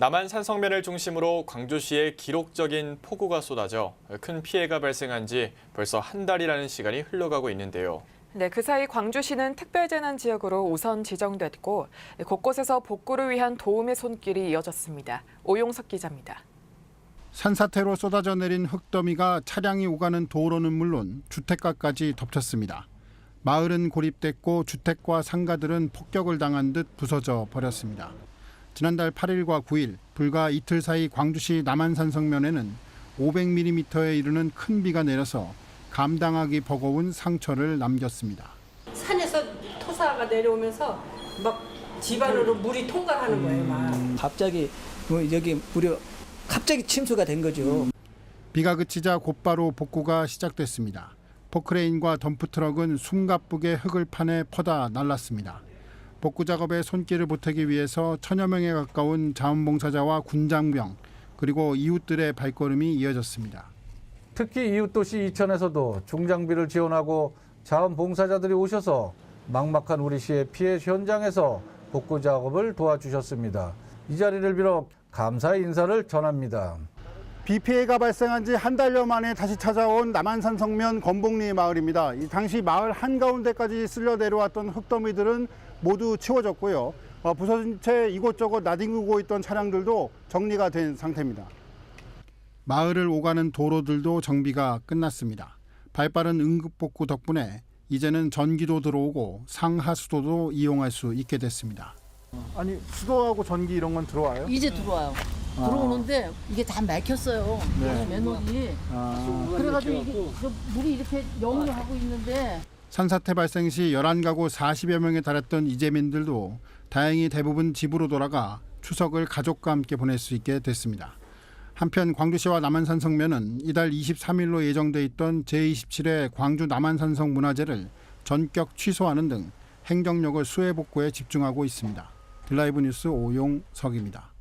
남한 산성면을 중심으로 광주시에 기록적인 폭우가 쏟아져 큰 피해가 발생한 지 벌써 한 달이라는 시간이 흘러가고 있는데요. 네, 그 사이 광주시는 특별재난 지역으로 우선 지정됐고 곳곳에서 복구를 위한 도움의 손길이 이어졌습니다. 오용석 기자입니다. 산사태로 쏟아져 내린 흙더미가 차량이 오가는 도로는 물론 주택가까지 덮쳤습니다. 마을은 고립됐고 주택과 상가들은 폭격을 당한 듯 부서져 버렸습니다. 지난달 8일과 9일 불과 이틀 사이 광주시 남한산 성면에는 500mm에 이르는 큰 비가 내려서 감당하기 버거운 상처를 남겼습니다. 산에서 토사가 내려오면서 막 집안으로 물이 통과하는 거예요, 막. 갑자기 뭐 여기 무려 갑자기 침수가 된 거죠. 비가 그치자 곧바로 복구가 시작됐습니다. 포크레인과 덤프트럭은 숨가쁘게 흙을 파내 퍼다 날랐습니다. 복구 작업에 손길을 보태기 위해서 천여 명에 가까운 자원봉사자와 군장병 그리고 이웃들의 발걸음이 이어졌습니다. 특히 이웃 도시 이천에서도 중장비를 지원하고 자원봉사자들이 오셔서 막막한 우리 시의 피해 현장에서 복구 작업을 도와주셨습니다. 이 자리를 빌어 감사의 인사를 전합니다. 비 피해가 발생한 지 한 달여 만에 다시 찾아온 남한산 성면 건봉리 마을입니다. 이 당시 마을 한가운데까지 쓸려 내려왔던 흙더미들은 모두 치워졌고요. 어, 부서진 채 이곳저곳 나뒹구고 있던 차량들도 정리가 된 상태입니다. 마을을 오가는 도로들도 정비가 끝났습니다. 발빠른 응급복구 덕분에 이제는 전기도 들어오고 상하수도도 이용할 수 있게 됐습니다. 아니 수도하고 전기 이런 건 들어와요? 이제 들어와요. 들어오는데 이게 다 막혔어요. 네. 맨홀이. 그래가지고 이게 저 물이 이렇게 역류하고 있는데 산사태 발생 시 11가구 40여 명에 달했던 이재민들도 다행히 대부분 집으로 돌아가 추석을 가족과 함께 보낼 수 있게 됐습니다. 한편 광주시와 남한산 성면은 이달 23일로 예정돼 있던 제27회 광주 남한산 성 문화제를 전격 취소하는 등 행정력을 수해 복구에 집중하고 있습니다. 드라이브 뉴스 오용석입니다.